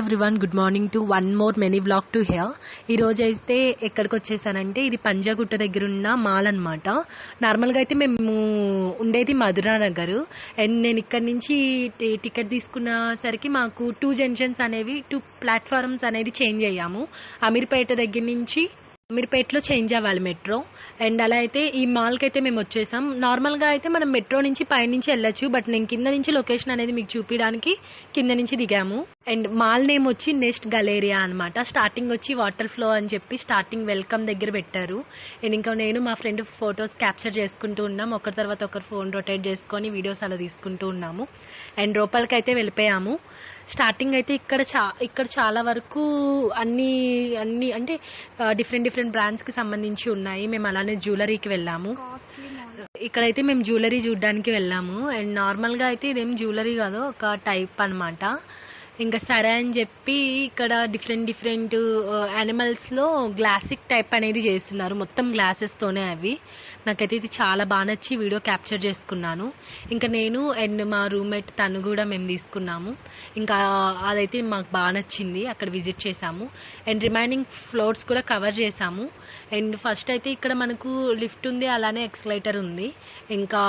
Everyone good morning to one more many blog to here ఈ రోజు అయితే ఎక్కడికి వచ్చేసానంటే ఇది పంజాగుట్ట దగ్గర ఉన్న మాల్ అనమాట నార్మల్గా అయితే మేము ఉండేది మధురా నగర్ అండ్ నేను ఇక్కడ నుంచి టికెట్ తీసుకున్న సరికి మాకు టూ జంక్షన్స్ అనేవి టూ ప్లాట్ఫారమ్స్ అనేది చేంజ్ అయ్యాము. అమీర్పేట దగ్గర నుంచి అమీర్పేటలో చేంజ్ అవ్వాలి మెట్రో. అండ్ అలా అయితే ఈ మాల్కి అయితే మేము వచ్చేసాం. నార్మల్గా అయితే మనం మెట్రో నుంచి పైనుంచి వెళ్ళొచ్చు. బట్ నేను కింద నుంచి లొకేషన్ అనేది మీకు చూపించడానికి కింద నుంచి దిగాము. అండ్ మాల్ నేమ్ వచ్చి నెక్స్ట్ గలేరియా అనమాట స్టార్టింగ్ వచ్చి వాటర్ ఫ్లో అని చెప్పి స్టార్టింగ్ వెల్కమ్ దగ్గర పెట్టారు. అండ్ ఇంకా నేను మా ఫ్రెండ్ ఫొటోస్ క్యాప్చర్ చేసుకుంటూ ఉన్నాం. ఒకరి తర్వాత ఒకరు ఫోన్ రొటేట్ చేసుకొని వీడియోస్ అలా తీసుకుంటూ ఉన్నాము. అండ్ లోపలికి అయితే వెళ్ళిపోయాము. స్టార్టింగ్ అయితే ఇక్కడ చా ఇక్కడ చాలా వరకు అన్ని అన్ని అంటే డిఫరెంట్ డిఫరెంట్ బ్రాండ్స్కి సంబంధించి ఉన్నాయి. మేము అలానే జ్యువెలరీకి వెళ్ళాము. ఇక్కడైతే మేము జ్యువెలరీ చూడడానికి వెళ్ళాము. అండ్ నార్మల్గా అయితే ఇదేం జ్యువెలరీ కాదు ఒక టైప్ అన్నమాట. ఇంకా సరే అని చెప్పి ఇక్కడ డిఫరెంట్ డిఫరెంట్ యానిమల్స్లో గ్లాసిక్ టైప్ అనేది చేస్తున్నారు. మొత్తం గ్లాసెస్తోనే అవి. నాకైతే ఇది చాలా బాగా నచ్చి వీడియో క్యాప్చర్ చేసుకున్నాను. ఇంకా నేను అండ్ మా రూమ్మేట్ తను కూడా మేము తీసుకున్నాము. ఇంకా అదైతే మాకు బాగా నచ్చింది. అక్కడ విజిట్ చేసాము అండ్ రిమైనింగ్ ఫ్లోర్స్ కూడా కవర్ చేసాము అండ్ ఫస్ట్ అయితే ఇక్కడ మనకు లిఫ్ట్ ఉంది అలానే ఎక్స్లైటర్ ఉంది. ఇంకా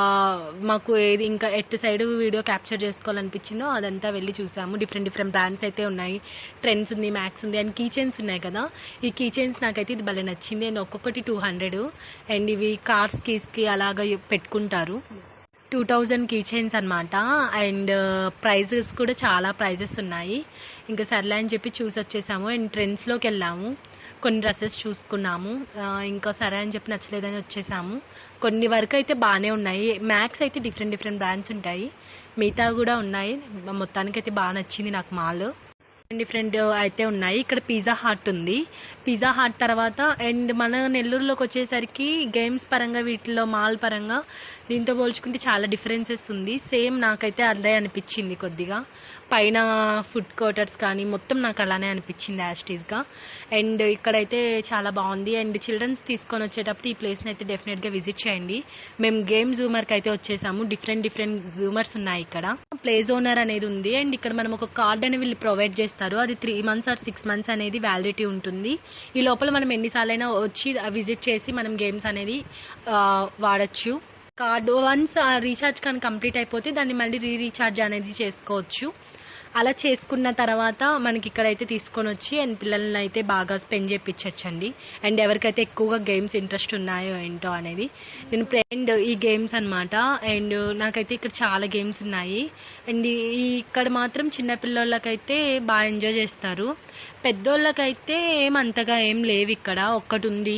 మాకు ఏది ఇంకా ఎటు సైడ్ వీడియో క్యాప్చర్ చేసుకోవాలనిపించిందో అదంతా వెళ్ళి చూసాము. డిఫరెంట్ డిఫరెంట్ బ్రాండ్స్ అయితే ఉన్నాయి. ట్రెండ్స్ ఉంది మ్యాక్స్ ఉంది అండ్ కీచెన్స్ ఉన్నాయి కదా. ఈ కీచెన్స్ నాకైతే ఇది భలే నచ్చింది. అండ్ ఒక్కొక్కటి టూ హండ్రెడ్ అండ్ ఇవి కార్స్ కీస్కి అలాగా పెట్టుకుంటారు. టూ థౌజండ్ కీ చైన్స్ అనమాట అండ్ uh, ప్రైజెస్ కూడా చాలా ప్రైజెస్ ఉన్నాయి. ఇంకా సర్లే అని చెప్పి చూసి వచ్చేసాము. అండ్ ట్రెండ్స్లోకి వెళ్ళాము. కొన్ని డ్రెస్సెస్ చూసుకున్నాము. ఇంకా సరే అని చెప్పి నచ్చలేదని వచ్చేసాము. కొన్ని వరకు అయితే బాగానే ఉన్నాయి. మ్యాక్స్ అయితే డిఫరెంట్ డిఫరెంట్ బ్రాండ్స్ ఉంటాయి. మిగతా కూడా ఉన్నాయి. మొత్తానికి అయితే బాగా నచ్చింది నాకు మాల్. డిఫరెంట్ అయితే ఉన్నాయి. ఇక్కడ పిజ్జా హాట్ ఉంది. పిజ్జా హాట్ తర్వాత అండ్ మన నెల్లూరులోకి వచ్చేసరికి గేమ్స్ పరంగా వీటిలో మాల్ పరంగా దీంతో పోల్చుకుంటే చాలా డిఫరెన్సెస్ ఉంది. సేమ్ నాకైతే అదే అనిపించింది కొద్దిగా. పైన ఫుడ్ కోర్టర్స్ కానీ మొత్తం నాకు అలానే అనిపించింది యాస్టీస్గా అండ్ ఇక్కడైతే చాలా బాగుంది. అండ్ చిల్డ్రన్స్ తీసుకొని వచ్చేటప్పుడు ఈ ప్లేస్ని అయితే డెఫినెట్గా విజిట్ చేయండి. మేము గేమ్ జూమర్కి అయితే వచ్చేసాము. డిఫరెంట్ డిఫరెంట్ జూమర్స్ ఉన్నాయి ఇక్కడ. ప్లే జోనర్ అనేది ఉంది. అండ్ ఇక్కడ మనం ఒక కార్డ్ అనేది వీళ్ళు ప్రొవైడ్ చేస్తారు. అది three months or six months అనేది వ్యాలిడిటీ ఉంటుంది. ఈ లోపల మనం ఎన్నిసార్లైనా వచ్చి విజిట్ చేసి మనం గేమ్స్ అనేది వాడచ్చు. కార్డు వన్స్ రీఛార్జ్ కానీ కంప్లీట్ అయిపోతే దాన్ని మళ్ళీ రీ రీఛార్జ్ అనేది చేసుకోవచ్చు. అలా చేసుకున్న తర్వాత మనకి ఇక్కడైతే తీసుకొని వచ్చి అండ్ పిల్లల్ని అయితే బాగా స్పెండ్ చేయించచ్చండి అండ్ ఎవరికైతే ఎక్కువగా గేమ్స్ ఇంట్రెస్ట్ ఉన్నాయో ఏంటో అనేది. నేను ఫ్రెండ్ ఈ గేమ్స్ అనమాట అండ్ నాకైతే ఇక్కడ చాలా గేమ్స్ ఉన్నాయి. అండ్ ఈ ఇక్కడ మాత్రం చిన్నపిల్లలకైతే బాగా ఎంజాయ్ చేస్తారు. పెద్దోళ్ళకైతే ఏం అంతగా ఏం లేవు ఇక్కడ. ఒక్కటి ఉంది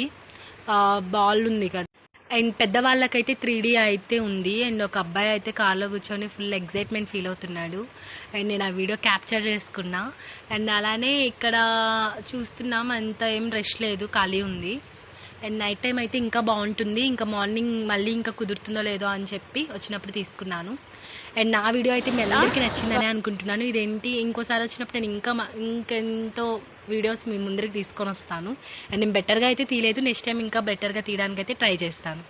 బాల్ ఉంది కదా. అండ్ పెద్దవాళ్ళకైతే త్రీ డీ అయితే ఉంది. అండ్ ఒక అబ్బాయి అయితే కార్లో కూర్చొని ఫుల్ ఎగ్జైట్మెంట్ ఫీల్ అవుతున్నాడు. అండ్ నేను ఆ వీడియో క్యాప్చర్ చేసుకున్నా. అండ్ అలానే ఇక్కడ చూస్తున్నాం అంత ఏం రష్ లేదు ఖాళీ ఉంది. అండ్ నైట్ టైం అయితే ఇంకా బాగుంటుంది. ఇంకా మార్నింగ్ మళ్ళీ ఇంకా కుదురుతుందో లేదో అని చెప్పి వచ్చినప్పుడు తీసుకున్నాను. అండ్ నా వీడియో అయితే మీ అందరికీ నచ్చిందని అనుకుంటున్నాను. ఇదేంటి? ఇంకోసారి వచ్చినప్పుడు నేను ఇంకా ఇంకెంతో వీడియోస్ మీ ముందరికి తీసుకొని వస్తాను. అండ్ నేను బెటర్గా అయితే తీయలేదు. నెక్స్ట్ టైం ఇంకా బెటర్గా తీయడానికి అయితే ట్రై చేస్తాను.